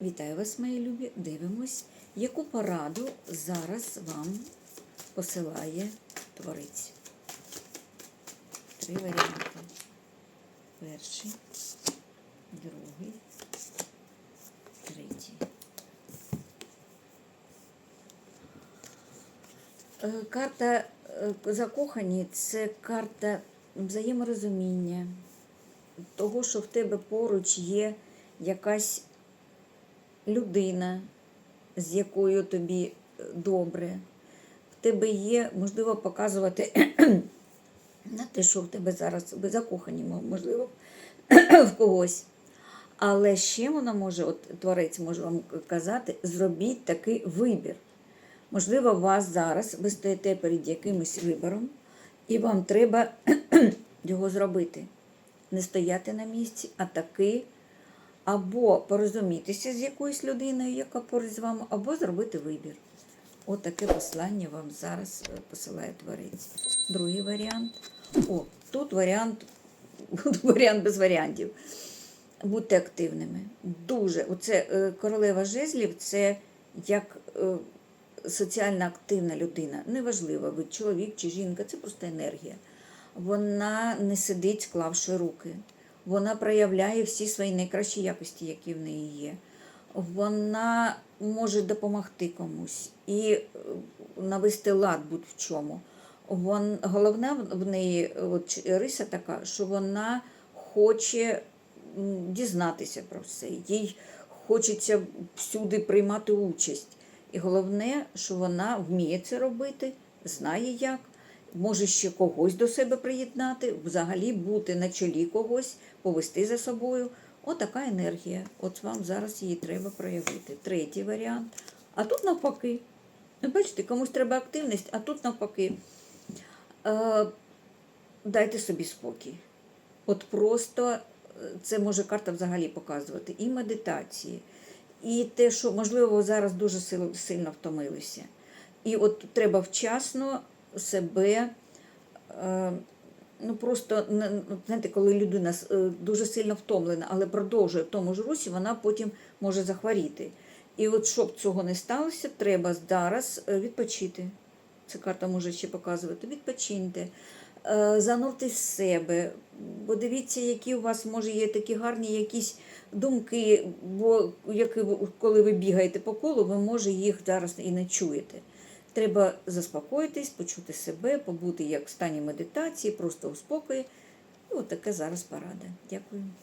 Вітаю вас, мої любі. Дивимось, яку пораду зараз вам посилає творець. Три варіанти. Перший, другий, третій. Е, Карта е, закохані це карта взаєморозуміння, того, що в тебе поруч є якась людина, з якою тобі е, добре. В тебе є, можливо, показувати на те, що в тебе зараз ви закохані, можливо, в когось. Але ще вона може, от творець може вам казати, зробіть такий вибір. Можливо, вас зараз ви стоїте перед якимось вибором, і вам треба його зробити. Не стояти на місці, а таки або порозумітися з якоюсь людиною, яка поруч з вами, або зробити вибір. От таке послання вам зараз е, посилає творець. Другий варіант. О, тут варіант, варіант без варіантів. Будьте активними. Дуже. Оце е, королева жезлів це як е, соціально активна людина. Неважливо, ви чоловік чи жінка, це просто енергія. Вона не сидить, склавши руки. Вона проявляє всі свої найкращі якості, які в неї є. Вона може допомогти комусь і е, навести лад будь-в чому. Вон, головна в неї от, риса така, що вона хоче дізнатися про все. Їй хочеться всюди приймати участь. І головне, що вона вміє це робити, знає як, може ще когось до себе приєднати, взагалі бути на чолі когось, повести за собою. Отака енергія. От вам зараз її треба проявити. Третій варіант. А тут навпаки. Ну, Бачите, комусь треба активність, а тут навпаки. Е, дайте собі спокій. От просто е, це може карта взагалі показувати. І медитації, і те, що, можливо, зараз дуже сильно втомилися. І от треба вчасно себе. Е, Ну просто знаєте, коли людина е, дуже сильно втомлена, але продовжує в тому ж русі, вона потім може захворіти. І от щоб цього не сталося, треба зараз е, відпочити. Ця карта може ще показувати. Відпочиньте, е, зануртесь в себе, бо дивіться, які у вас може є такі гарні якісь думки, бо які, коли ви бігаєте по колу, ви може їх зараз і не чуєте. Треба заспокоїтись, почути себе, побути як в стані медитації, просто у спокої. І от таке зараз порада. Дякую.